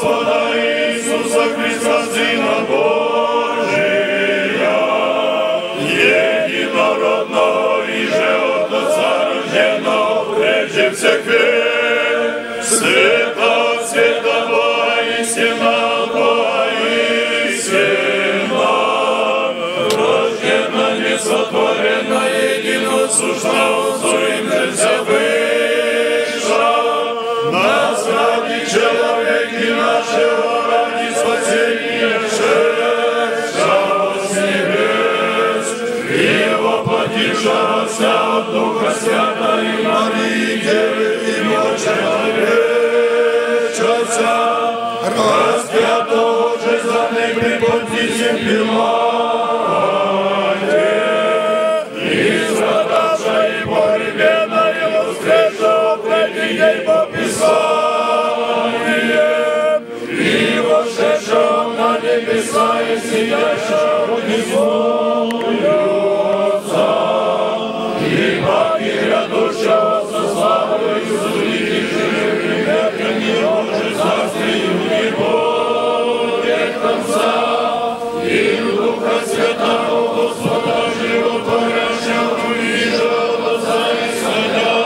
Господа Иисуса Христа, Сына Божия, единородного и же от Отца рожденного прежде всех век, света, света воистина, воистина, рождена, несотворена, единосущна, узорим нельзя выше, нас ради человека. Поддержался от Духа Святой Марии, Девы и человечеца, распятого же за при Понтисе Пилате, и страдавшая и погребена, и воскресшего третий день по Писанию, и вошедшего на небеса и сидящего внизу Отца, и паки грядущего со славой судить живых и мертвых, не может царствию не будет конца, и Духа Святого Господа животворящего увидел глаза исходящего,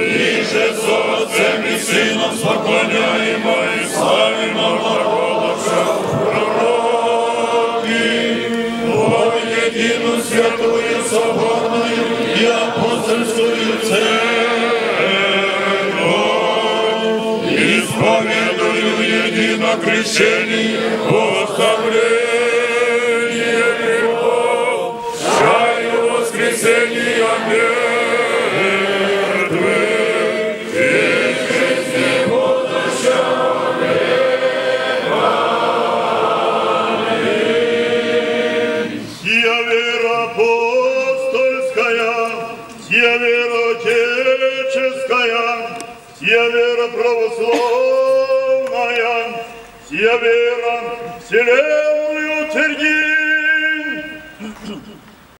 и же с Отцем и Сыном поклоняемо исповедую едино крещение, оставление грехов, чаю воскресения мертвых. И жизни будущего Сия вера апостольская, сия вера отеческая, сия вера православная, сия вера вселенную утвердит.